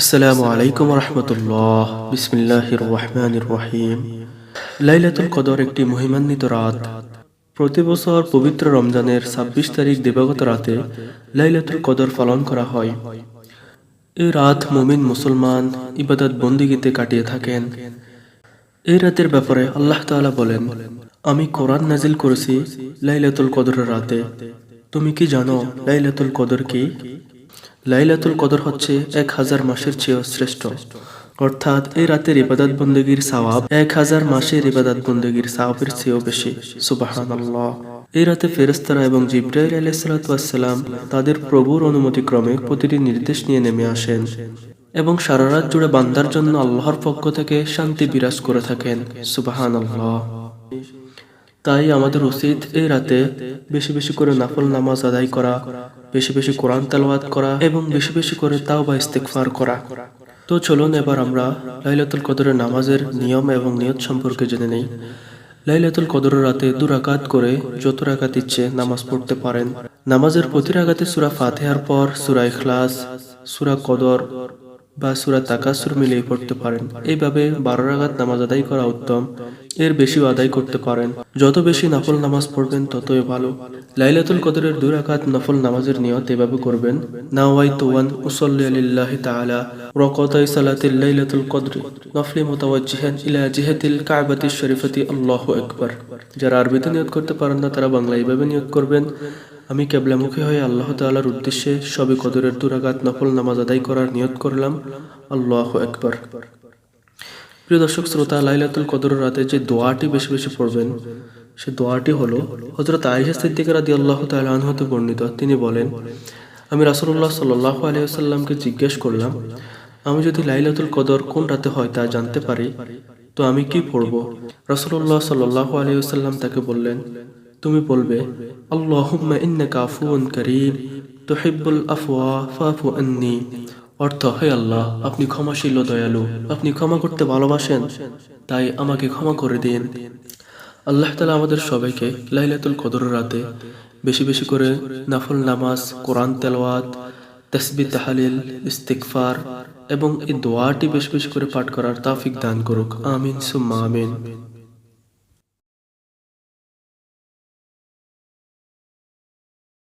আসসালামু আলাইকুম রহমতুল্লাহ। বিসমিল্লাহির রহমানির রহিম লাইলাতুল কদর একটি মহিমান্বিত রাত। প্রতি বছর পবিত্র রমজানের ছাব্বিশ তারিখ দিবাগত রাতে লাইলাতুল কদর পালন করা হয়। এই রাত মুমিন মুসলমান ইবাদত বন্দিগিতে কাটিয়ে থাকেন। এই রাতের ব্যাপারে আল্লাহ তাআলা বলেন, আমি কোরআন নাজিল করেছি লাইলাতুল কদরের রাতে। তুমি কি জানো লাইলাতুল কদর কি? লাইলাতুল কদর হচ্ছে এক হাজার মাসের চেয়েও শ্রেষ্ঠ। অর্থাৎ এই রাতের ইবাদত বন্দগীর সওয়াব এক হাজার মাসের ইবাদত বন্দগীর সওয়াবের চেয়েও বেশি। সুবাহান এই রাতে ফেরেস্তারা এবং জিব্রাইল আলাইসালাম তাদের প্রভুর অনুমতিক্রমে প্রতিটি নির্দেশ নিয়ে নেমে আসেন এবং সারা রাত জুড়ে বান্দার জন্য আল্লাহর পক্ষ থেকে শান্তি বিরাজ করে থাকেন। সুবাহান আল্লাহ তাই আমাদের উচিত এই রাতে বেশি বেশি করে নাফল নামাজ আদায় করা, বেশি বেশি কোরআন তেলাওয়াত করা এবং বেশি বেশি করে তাও বা ইস্তেকফার করা। তো চলুন এবার আমরা লাইলাতুল কদরের নামাজের নিয়ম এবং নিয়ত সম্পর্কে জেনে নেই। লাইলাতুল কদরের রাতে দু রাকাত করে যত রাকাত ইচ্ছে নামাজ পড়তে পারেন। নামাজের প্রতি রাকাতে সুরা ফাতেহার পর সুরা ইখলাস, সুরা কদর বা সুরা তাকাসুর মিলিয়ে পড়তে পারেন। এইভাবে বারো রাগাত নামাজ আদায় করা উত্তম। এর বেশিও আদায় করতে পারেন। যত বেশি নফল নামাজ পড়বেন, ততই ভালো। লাইলাতুল কদরের দুই রাকাত নফল নামাজের নিয়ত এভাবে করবেন। নাওয়াই তোয়ান উসল্লি আলিল্লাহি তাআলা সালাতিল লাইলাতুল কদরি। নফলি মুতাওয়াজ্জিহান ইলা জিহাতিল কাবাতিশ শরীফাতি আল্লাহু আকবার। যারা আরবিতে নিয়ত করতে পারেন না, তারা বাংলা এইভাবে নিয়ত করবেন। আমি কেবলামুখী হয়ে আল্লাহ তাআলার উদ্দেশ্যে সবে কদরের দুরাগাত নফল নামাজ আদায় করার নিয়ত করলাম। আল্লাহ একবার প্রিয় দর্শক, শ্রোতা, লাইলাতুল কদর রাতে যে দোয়াটি বেশি বেশি পড়বেন, সে দোয়াটি হলো হজরত আয়েশা সিদ্দিকা রাদি আল্লাহ তাআলা আনহতে বর্ণিত। তিনি বলেন, আমি রাসুল্লাহ সাল্লাহ আলাইহি ওয়াসাল্লামকে জিজ্ঞেস করলাম, আমি যদি লাইলাতুল কদর কোন রাতে হয় তা জানতে পারি, তো আমি কি পড়ব? রাসূলুল্লাহ সাল্লাল্লাহু আলাইহি ওয়াসাল্লাম তাকে বললেন তুমি বলবে, আল্লাহুম্মা ইন্নাকা আফুউন কারীম, তুহিব্বুল আফওয়া অর্থ, হে আল্লাহ, আপনি ক্ষমাশীল দয়ালু, আপনি ক্ষমা করতে ভালোবাসেন, তাই আমাকে ক্ষমা করে দিন। আল্লাহ তালা আমাদের সবাইকে লাইলাতুল কদর রাতে বেশি বেশি করে নাফল নামাজ, কোরআন তেলাওয়াত তসবি তাহালিল ইস্তিকফার এবং এই দোয়াটি বেশি বেশি করে পাঠ করার তাফিক দান করুক। আমিন, সুম্মা আমিন।